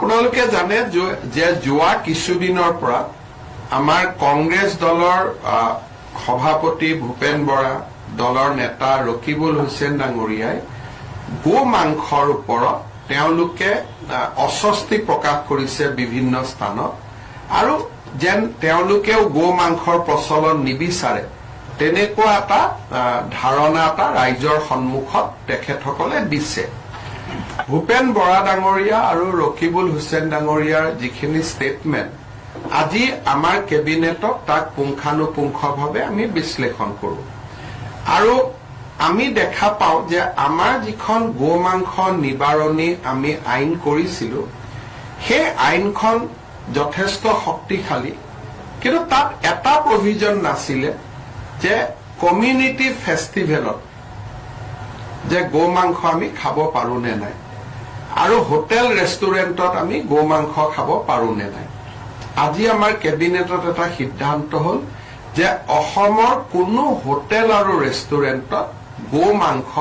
আপোনালোকে জানে যে- যোৱা কিছুদিনৰ পৰা আমাৰ কংগ্ৰেছ দলৰ সভাপতি ভূপেন বৰা দলৰ নেতা ৰকিবুল হুছেইন ডাঙৰীয়াই গো মাংসৰ ওপৰত তেওঁলোকে অস্বস্তি প্ৰকাশ কৰিছে বিভিন্ন স্থানত। আৰু যেন তেওঁলোকেও গো মাংসৰ প্ৰচলন নিবিচাৰে তেনেকুৱা এটা ধাৰণা এটা ৰাইজৰ সন্মুখত তেখেতসকলে দিছে। ভূপেন বৰা ডাঙৰীয়া আৰু ৰকিবুল হুছেইন ডাঙৰীয়াৰ যিখিনি ষ্টেটমেণ্ট আজি আমাৰ কেবিনেটত তাক পুংখানুপুংখভাৱে আমি বিশ্লেষণ কৰোঁ। আৰু আমি দেখা পাওঁ যে আমাৰ যিখন গো মাংস নিবাৰণী আমি আইন কৰিছিলো সেই আইনখন যথেষ্ট শক্তিশালী কিন্তু তাত এটা প্ৰভিজন নাছিলে যে কমিউনিটি ফেষ্টিভেলত যে গো মাংস আমি খাব পাৰো নে নাই। আৰু হোটেল ৰেষ্টুৰেণ্টত আমি গো মাংস খাব পাৰো নে নাই? আজি আমাৰ কেবিনেটত এটা সিদ্ধান্ত হ'ল যে অসমৰ কোনো হোটেল আৰু ৰেষ্টুৰেণ্টত গো মাংস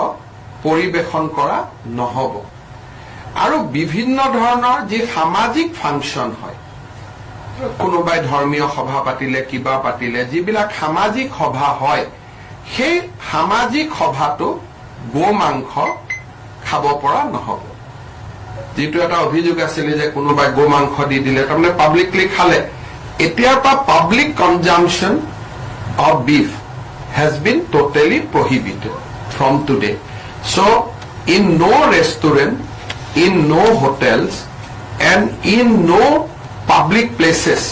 পৰিৱেশন কৰা নহ'ব। আৰু বিভিন্ন ধৰণৰ যি সামাজিক ফাংচন হয় কোনোবাই ধৰ্মীয় সভা পাতিলে কিবা পাতিলে যিবিলাক সামাজিক সভা হয় সেই সামাজিক সভাটো গো মাংস খাব পৰা নহ'ব। যিটো এটা অভিযোগ আছিলে যে কোনোবাই গো মাংস দি দিলে, তাৰমানে পাব্লিকলি খালে। এতিয়াৰ পৰা public consumption of beef has been totally prohibited from today so' in no' restaurant in no' hotels and in no' public places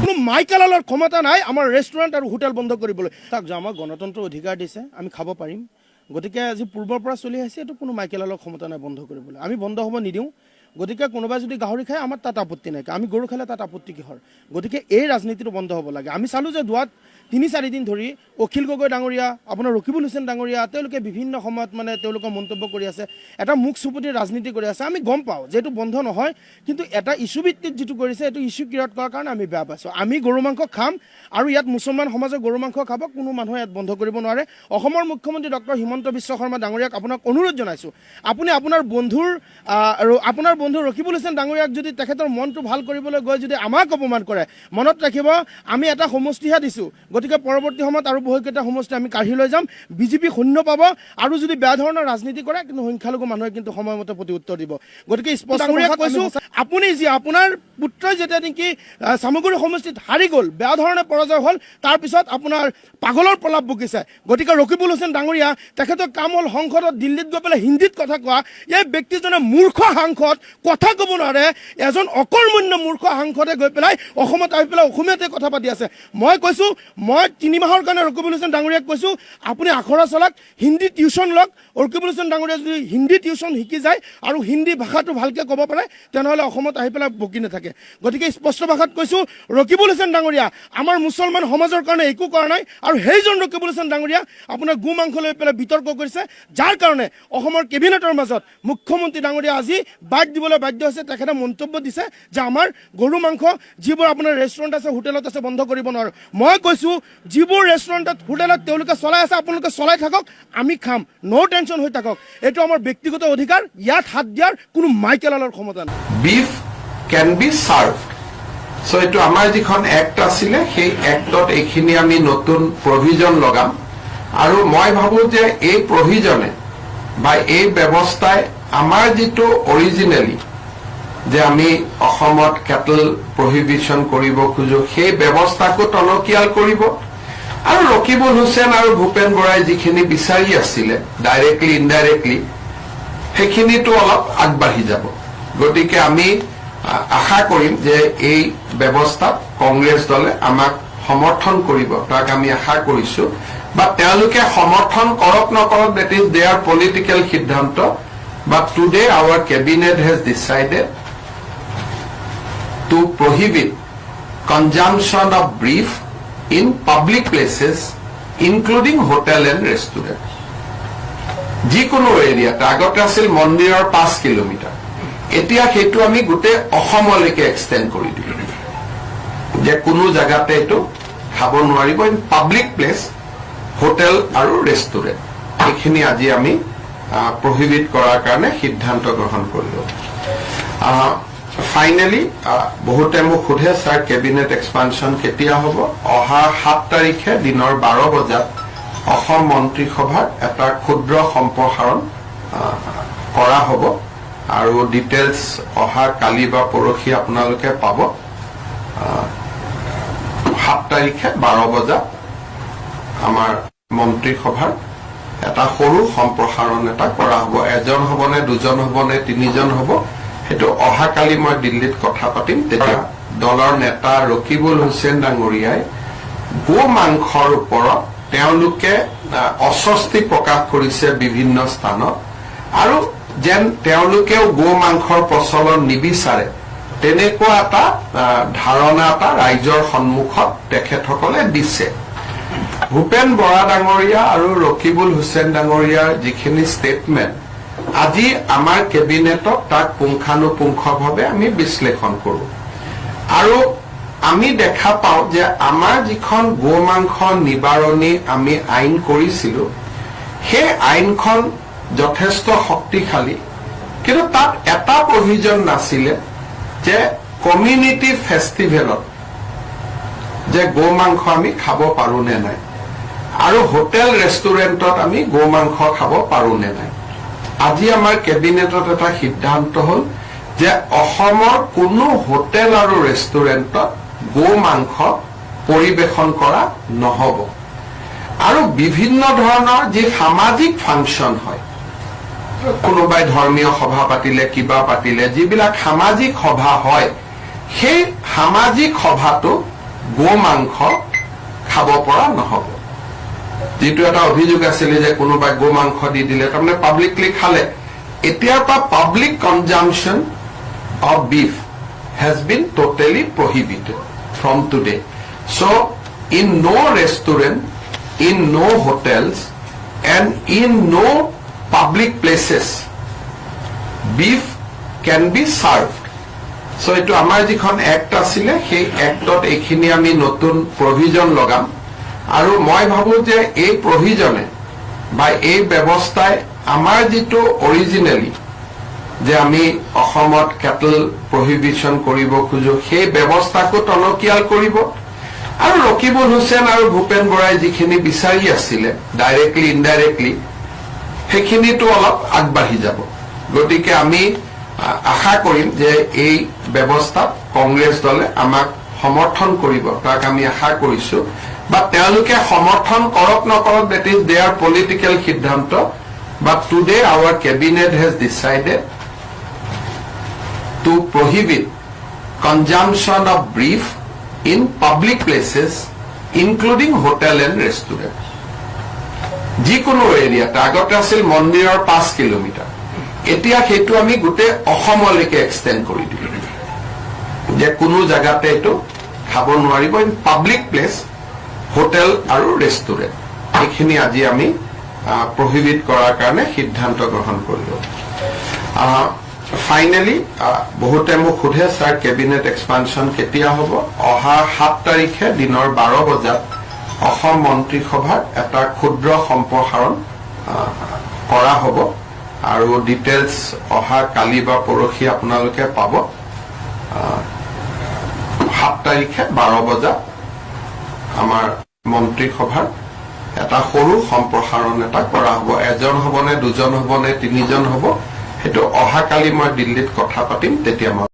কোনো মাইকেলালৰ ক্ষমতা নাই আমাৰ ৰেষ্টুৰেণ্ট আৰু হোটেল বন্ধ কৰিবলৈ। তাক যে আমাক গণতন্ত্ৰ অধিকাৰ দিছে, আমি খাব পাৰিম। গতিকে আজি পূৰ্বৰ পৰা চলি আহিছে, এইটো কোনো মাইকেলালৰ ক্ষমতা নাই বন্ধ কৰিবলৈ। আমি বন্ধ হ'ব নিদিওঁ। গতিকে কোনোবাই যদি গাহৰি খায়, আমাৰ তাত আপত্তি নাই। আমি গৰু খালে তাত আপত্তি কিহৰ? গতিকে এই ৰাজনীতিটো বন্ধ হ'ব লাগে। আমি চালোঁ যে যোৱাত তিনি চাৰিদিন ধৰি অখিল গগৈ ডাঙৰীয়া, আপোনাৰ ৰকিবুল হুছেইন ডাঙৰীয়া, তেওঁলোকে বিভিন্ন সময়ত মানে তেওঁলোকে মন্তব্য কৰি আছে, এটা মুখ চুপতিৰ ৰাজনীতি কৰি আছে, আমি গম পাওঁ যে বন্ধ নহয়, কিন্তু এটা ইছ্যু ভিত্তিত যিটো কৰিছে, এইটো ইছ্যু ক্ৰিয়েট কৰাৰ কাৰণে আমি বেয়া পাইছোঁ। আমি গৰু মাংস খাম আৰু ইয়াত মুছলমান সমাজে গৰু মাংস খাব, কোনো মানুহে ইয়াত বন্ধ কৰিব নোৱাৰে। অসমৰ মুখ্যমন্ত্ৰী ডক্টৰ হিমন্ত বিশ্ব শৰ্মা ডাঙৰীয়াক আপোনাক অনুৰোধ জনাইছোঁ, আপুনি আপোনাৰ বন্ধুৰ আপোনাৰ বন্ধু ৰকিবুল হুছেইন ডাঙৰীয়াক যদি তেখেতৰ মনটো ভালো কৰিবলৈ গৈ যদি আমাক অপমান কৰে, মনত ৰাখিব, আমি এটা সমষ্টিহে দিছোঁ। গতিকে পৰৱৰ্তী সময়ত আৰু বহুকেইটা সমষ্টি আমি কাঢ়ি লৈ যাম। বিজেপি শূন্য পাব। আৰু যদি বেয়া ধৰণৰ ৰাজনীতি কৰে কিন্তু সংখ্যালঘু মানুহে কিন্তু সময়মতে প্ৰতি উত্তৰ দিব। গতিকে স্পষ্ট কৈছোঁ আপুনি যি আপোনাৰ পুত্ৰই যেতিয়া নেকি চামগুৰি সমষ্টিত হাৰি গ'ল বেয়া ধৰণে পৰাজয় হ'ল তাৰপিছত আপোনাৰ পাগলৰ প্ৰলাপ বকিছে। গতিকে ৰকিবুল হুছেইন ডাঙৰীয়া তেখেতৰ কাম হ'ল সংসদত দিল্লীত গৈ পেলাই হিন্দীত কথা কোৱা। এই ব্যক্তিজনে মূৰ্খ সাংসদ কথা ক'ব নোৱাৰে। এজন অকৰ্মণ্য মূৰ্খ সাংসদে গৈ পেলাই অসমত আহি পেলাই অসমীয়াতে কথা পাতি আছে। মই কৈছোঁ মই তিনি মাহৰ কাৰণে ৰকিবুল হুছেইন ডাঙৰীয়াক কৈছোঁ, আপুনি আখৰা চলাক, হিন্দী টিউশ্যন লওক। ৰকিবুল হুছেইন ডাঙৰীয়া যদি হিন্দী টিউশ্যন শিকি যায় আৰু হিন্দী ভাষাটো ভালকৈ ক'ব পাৰে, তেনেহ'লে অসমত আহি পেলাই বকি নাথাকে। গতিকে স্পষ্ট ভাষাত কৈছোঁ, ৰকিবুল হুছেইন ডাঙৰীয়া, আমাৰ মুছলমান সমাজৰ কাৰণে একো কৰা নাই আৰু সেইজন ৰকিবুল হুছেইন ডাঙৰীয়া আপোনাৰ গো মাংস লৈ পেলাই বিতৰ্ক কৰিছে, যাৰ কাৰণে অসমৰ কেবিনেটৰ মাজত মুখ্যমন্ত্ৰী ডাঙৰীয়া আজি বাদ দিবলৈ বাধ্য হৈছে, তেখেতে মন্তব্য দিছে যে আমাৰ গৰু মাংস যিবোৰ আপোনাৰ ৰেষ্টুৰেণ্ট আছে, হোটেলত আছে, বন্ধ কৰিব নোৱাৰোঁ। মই কৈছোঁ যিবোৰ ৰেষ্টুৰেণ্টত হোটেলত তেওঁলোকে চলাই আছে, আপোনালোকে চলাই থাকক, আমি খাম। ন' টেনশ্যন হৈ থাকক। এইটো আমাৰ ব্যক্তিগত অধিকাৰ। ইয়াত হাত দিয়াৰ কোনো মাইকেলালৰ ক্ষমতা নাই। Beef can be serve so' এইটো আমাৰ যিখন এক্ট আছিলে, সেই এক্টত এইখিনি আমি নতুন প্ৰভিজন লগাম। আৰু মই ভাবো যে এই প্ৰভিজনে বা এই ব্যৱস্থাই আমাৰ যিটো অৰিজিনেলি যে আমি অসমত কেটল প্ৰহিবিশ্যন কৰিব খোজো, সেই ব্যৱস্থাকো টনকিয়াল কৰিব। আৰু ৰকিবুল হুছেইন আৰু ভূপেন বৰাই যিখিনি বিচাৰি আছিলে ডাইৰেক্টলি ইনডাইৰেক্টলি সেইখিনিতো অলপ আগবাঢ়ি যাব। গতিকে আমি আশা কৰিম যে এই ব্যৱস্থাত কংগ্ৰেছ দলে আমাক সমৰ্থন কৰিব। তাক আমি আশা কৰিছো। বা তেওঁলোকে সমৰ্থন কৰক, নকৰক দেট ইজ দেয়াৰ পলিটিকেল সিদ্ধান্ত but today our cabinet has decided to prohibit consumption of beef in public places, including hotel and restaurant. যিকোনো এৰিয়াত আগতে আছিল মন্দিৰৰ পাঁচ কিলোমিটাৰ। এতিয়া সেইটো আমি গোটেই অসমলৈকে এক্সটেণ্ড কৰি দিলো। যে কোনো জেগাতে এইটো খাব নোৱাৰিব ইন পাব্লিক প্লেচ হোটেল আৰু ৰেষ্টুৰেণ্ট এইখিনি আজি আমি প্ৰহিবিট কৰাৰ কাৰণে সিদ্ধান্ত গ্ৰহণ কৰিলো। ফাইনেলি বহুতে মোক সোধে ছাৰ কেবিনেট এক্সপানশ্যন কেতিয়া হ'ব? অহা সাত তাৰিখে দিনৰ বাৰ বজাত অসম মন্ত্ৰীসভাৰ এটা ক্ষুদ্ৰ সম্প্ৰসাৰণ কৰা হ'ব। আৰু ডিটেইলছ অহা কালি বা পৰহি আপোনালোকে পাব। সাত তাৰিখে বাৰ বজাত আমাৰ মন্ত্ৰীসভাৰ এটা সৰু সম্প্ৰসাৰণ এটা কৰা হ'ব। এজন হ'ব নে দুজন হ'ব নে তিনিজন হ'ব সেইটো অহাকালি মই দিল্লীত কথা পাতিম। তেতিয়া দলৰ নেতা ৰকিবুল হুছেইন ডাঙৰীয়াই গো মাংসৰ ওপৰত তেওঁলোকে অস্বস্তি প্ৰকাশ কৰিছে বিভিন্ন স্থানত। আৰু যেন তেওঁলোকেও গো মাংসৰ প্ৰচলন নিবিচাৰে তেনেকুৱা এটা ধাৰণা এটা ৰাইজৰ সন্মুখত তেখেতসকলে দিছে। ভূপেন বৰা ডাঙৰীয়া আৰু ৰকিবুল হুছেইন ডাঙৰীয়াৰ যিখিনি ষ্টেটমেণ্ট আজি আমাৰ কেবিনেটত তাক পুংখানুপুংখভাৱে আমি বিশ্লেষণ কৰোঁ। আৰু আমি দেখা পাওঁ যে আমাৰ যিখন গো মাংস নিবাৰণী আমি আইন কৰিছিলো, সেই আইনখন যথেষ্ট শক্তিশালী, কিন্তু তাত এটা প্ৰভিজন নাছিলে যে কমিউনিটি ফেষ্টিভেলত যে গো মাংস আমি খাব পাৰো নে নাই, আৰু হোটেল ৰেষ্টুৰেণ্টত আমি গো মাংস খাব পাৰো নে নাই। আজি আমাৰ কেবিনেটত এটা সিদ্ধান্ত হ'ল যে অসমৰ কোনো হোটেল আৰু ৰেষ্টুৰেণ্টত গো মাংস পৰিৱেশন কৰা নহ'ব। আৰু বিভিন্ন ধৰণৰ যি সামাজিক ফাংচন হয়, কোনোবাই ধৰ্মীয় সভা পাতিলে, কিবা পাতিলে, যিবিলাক সামাজিক সভা হয়, সেই সামাজিক সভাটো গো মাংস খাব পৰা নহ'ব। যিটো এটা অভিযোগ আছিলে যে কোনোবাই গো মাংস দি দিলে, তাৰমানে পাব্লিকলি খালে। এতিয়াৰ পৰা public consumption of beef has been totally prohibited from today so' in no' restaurant in no' hotels and in no' public places beef can be served so' এইটো আমাৰ যিখন এক্ট আছিলে, সেই এক্টত এইখিনি আমি নতুন প্ৰভিজন লগাম। আৰু মই ভাবো যে এই প্ৰভিজনে বা এই ব্যৱস্থাই আমাৰ যিটো অৰিজিনেলি যে আমি অসমত কেটল প্ৰহিবিশ্যন কৰিব খোজো, সেই ব্যৱস্থাকো টনকিয়াল কৰিব। আৰু ৰকিবুল হুছেইন আৰু ভূপেন বৰাই যিখিনি বিচাৰি আছিলে ডাইৰেক্টলি ইনডাইৰেক্টলি সেইখিনিতো অলপ আগবাঢ়ি যাব। গতিকে আমি আশা কৰিম যে এই ব্যৱস্থাত কংগ্ৰেছ দলে আমাক সমৰ্থন কৰিব। তাক আমি আশা কৰিছো বা তেওঁলোকে সমৰ্থন কৰক নকৰক দেট ইজ দেয়াৰ পলিটিকেল সিদ্ধান্ত but today our cabinet has decided to prohibit consumption of beef in public places, including hotel and restaurant. যিকোনো এৰিয়াত, আগতে আছিল মন্দিৰৰ পাঁচ কিলোমিটাৰ। এতিয়া সেইটো আমি গোটেই অসমলৈকে এক্সটেণ্ড কৰি দিলো। যে কোনো জেগাতে এইটো খাব নোৱাৰিব ইন পাব্লিক প্লেচ হোটেল আৰু ৰেষ্টুৰেণ্ট। এইখিনি আজি আমি প্ৰহিবিট কৰাৰ কাৰণে সিদ্ধান্ত গ্ৰহণ কৰিলো। ফাইনেলি বহুতে মোক সোধে ছাৰ কেবিনেট এক্সপানশ্যন কেতিয়া হ'ব? অহা সাত তাৰিখে দিনৰ বাৰ বজাত অসম মন্ত্ৰীসভাৰ এটা ক্ষুদ্ৰ সম্প্ৰসাৰণ কৰা হ'ব। আৰু ডিটেইলছ অহা কালি বা পৰহি আপোনালোকে পাব। সাত তাৰিখে বাৰ বজাত আমাৰ মন্ত্ৰীসভাৰ এটা সৰু সম্প্ৰসাৰণ এটা কৰা হ'ব। এজন হ'বনে দুজন হ'বনে তিনিজন হ'ব, সেইটো অহাকালি মই দিল্লীত কথা পাতিম, তেতিয়া মই